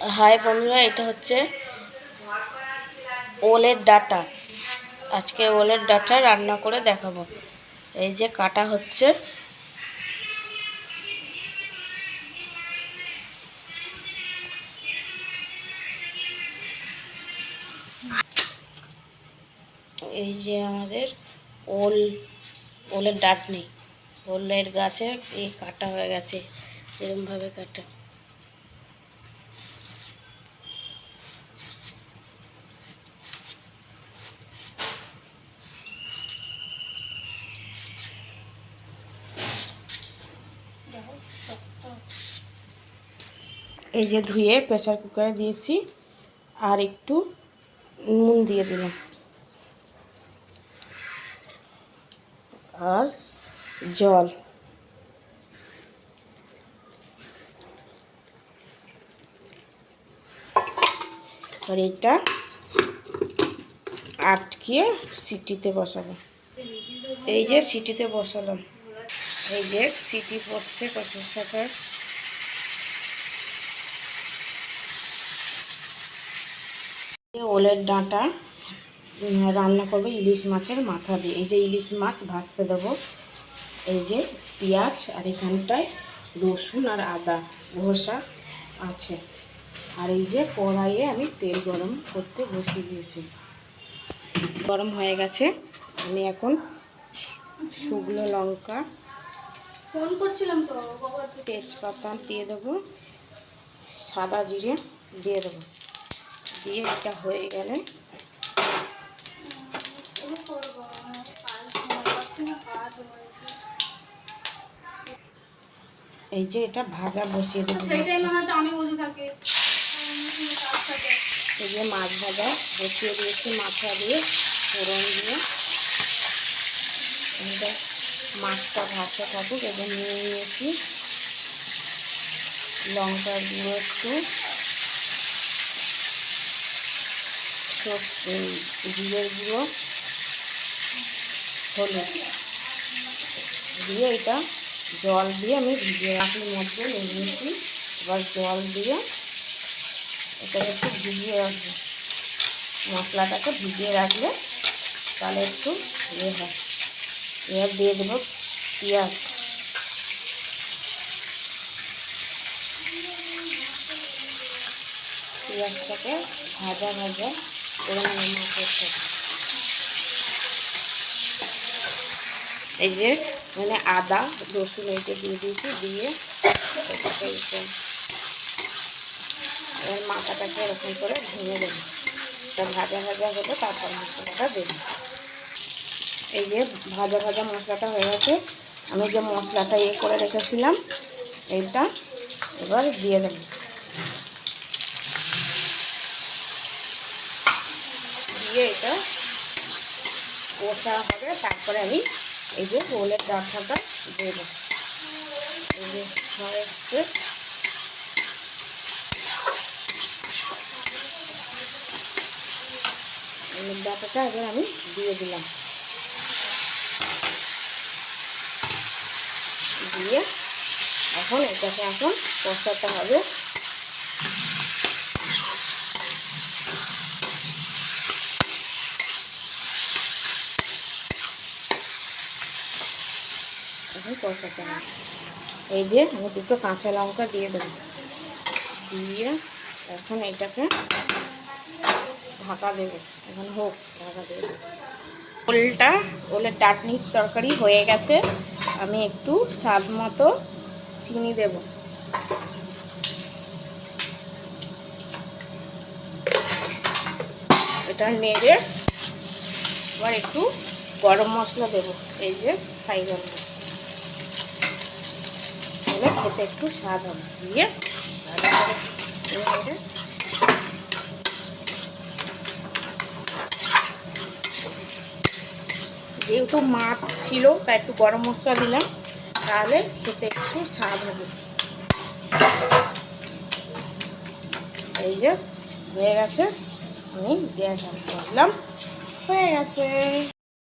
High বন্ধুরা, এটা হচ্ছে ওলের ডাটা। আজকে ওলের ডাটা রান্না করে দেখাবো। এই যে কাটা হচ্ছে। এই যে আমাদের ওল, ওলের ডাট নেই ওলের গাছে এই কাটা হয়ে গেছে। এরমভাবে কাটা। এই যে ধুয়ে প্রেসার কুকারে দিয়েছি আর একটু নুন দিয়ে দিলাম। আর জল। আর এটা আটকিয়ে সিটিতে বসাবো। এই যে সিটিতে বসালাম। এই যে সিটি পড়ছে কষার সাথে ওলের ডাঁটা রান্না করব ইলিশ মাছের মাথা দিয়ে। এই যে ইলিশ মাছ ভাজতে দেবো। এই যে পেঁয়াজ আর এখানটায় রসুন আর আদা ঘষা আছে। আর এই যে কড়াইয়ে আমি তেল গরম করতে বসিয়ে দিয়েছি। গরম হয়ে গেছে। আমি এখন শুকনো লঙ্কা ফোন করছিলাম তো তেজপাতা দিয়ে দেবো সাদা জিরে দিয়ে দেবো। দিয়ে এটা হয়ে গেলে এই যে এটা ভাজা বসিয়ে দেবো। থাকে। এই যে মাছ ভাজা বসিয়ে দিয়েছি মাথা দিয়ে ফোড়ন দিয়ে। মাছটা ভাজা থাকুক এবং নিয়ে নিয়েছি। লঙ্কা গুঁড়ো একটু। জিরের গুঁড়ো হলুদ। দিয়ে এটা জল দিয়ে আমি ভিজিয়ে রাখলে মধ্যে নিয়েছি। এবার জল দিয়ে এটা একটু ভিজিয়ে রাখব। মশলাটাকে ভিজিয়ে রাখলে তাহলে একটু ইয়ে হয়। এবার দিয়ে দেবো পেঁয়াজ। পেঁয়াজটাকে ভাজা ভাজা এই যে মানে আদা, রসুন এইটা দিয়ে দিয়েছি, দিয়ে এবার মাথাটাকে এরকম করে ভেঙে দেবো। এটা ভাজা ভাজা হলে তারপর মশলাটা দেবো। এই যে ভাজা ভাজা মশলাটা হয়ে গেছে, আমি যে মশলাটা ইয়ে করে রেখেছিলাম, এইটা এবার দিয়ে দেবো। দিয়ে এটা কষা হবে, তারপরে আমি এই যে ওলের ডাঁটাটা দেবো। ডাঁটাটা এবার আমি দিয়ে দিলাম। দিয়ে এখন এটাকে এখন কষাতে হবে। এখন কষাতে হবে এই যে আমি দুটো কাঁচা লঙ্কা দিয়ে দেবো। দিয়ে এখন এটাকে ঢাকা দেবো। এখন হোক, ঢাকা দেবো। ওলটা, ওলের চাটনির তরকারি হয়ে গেছে। আমি একটু স্বাদ মতো চিনি দেব। এটা নেড়ে এবার একটু গরম মশলা দেবো। এই যে সাইজন তাহলে খেতে একটু স্বাদ হবে। দিয়ে যেহেতু মাছ ছিল তা একটু গরম মশলা দিলাম, তাহলে খেতে একটু স্বাদ হবে। এই যে, হয়ে গেছে। আমি গ্যাস অন করলাম। হয়ে গেছে।